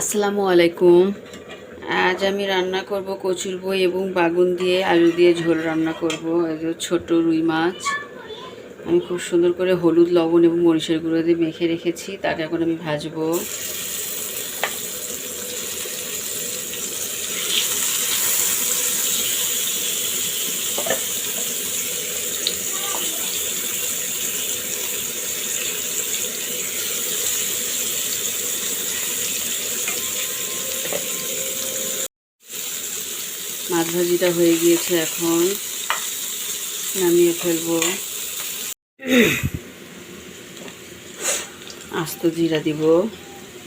আসসালামু আলাইকুম। আজ আমি রান্না করব কচুর বই এবং বাগুন দিয়ে আলু দিয়ে ঝোল রান্না করব। ছোট রুই মাছ। আমি খুব সুন্দর করে হলুদ, লবণ এবং মরিচের গুঁড়ো দিয়ে মেখে রেখেছি। তাকে এখন আমি ভাজবো। মাছ ভাজিটা হয়ে গিয়েছে এখন। নামিয়ে ফেলব। আস্ত জিরা দিব।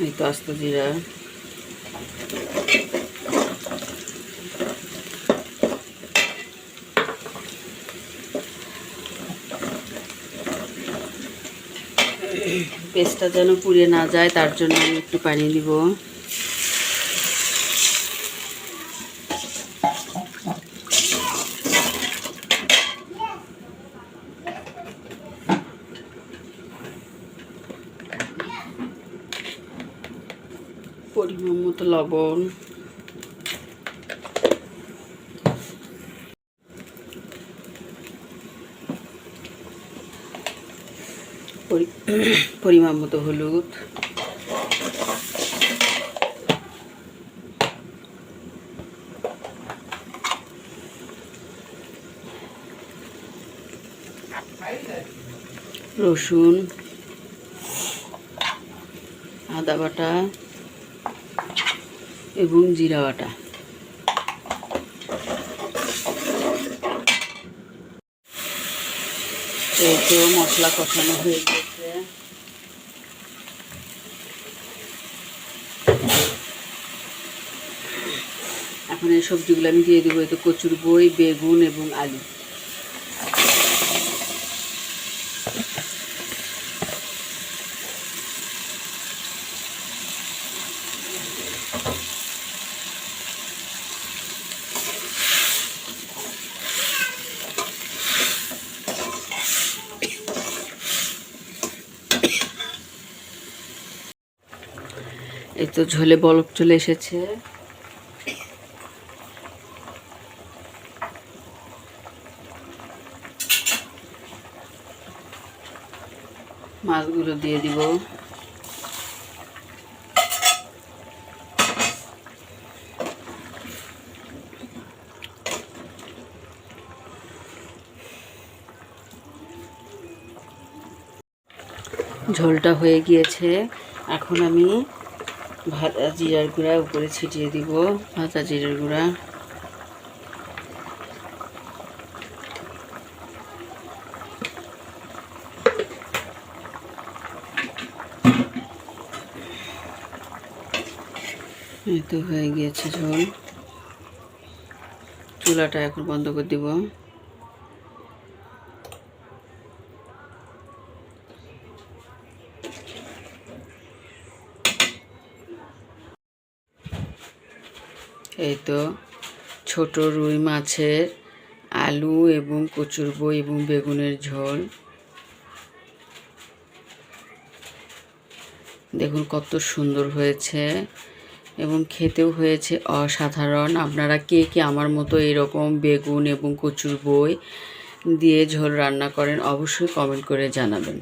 এই তো আস্ত জিরা। পেস্টটা যেন পুড়ে না যায়, তার জন্য আমি একটু পানি দিব। পরিমাণ মতো লবণ। পরি- পরিমাণ মতো হলুদ। রসুন আদা বাটা। এবং জিরা বাটা। এই তো মশলা কষানো হয়ে গেছে। এখন এই সবজিগুলো আমি দিয়ে দেবো, এই তো কচুর বই, বেগুন এবং আলু। এই তো ঝোলে বলক চলে এসেছে। মাছগুলো দিয়ে দিব। ঝোলটা হয়ে গিয়েছে। এখন আমি ভাজা জিরার গুঁড়া, উপরে ছিটিয়ে দিব, ভাজা জিরার গুঁড়া। এই তো হয়ে গিয়েছে ঝোল। চুলাটা এখন বন্ধ করে দিব। এই তো ছোট রুই মাছের আলু এবং কচুর বই এবং বেগুনের ঝোল। দেখুন কত সুন্দর হয়েছে এবং খেতেও হয়েছে অসাধারণ। আপনারা কে কে আমার মতো এরকম বেগুন এবং কচুর বই দিয়ে ঝোল রান্না করেন অবশ্যই কমেন্ট করে জানাবেন।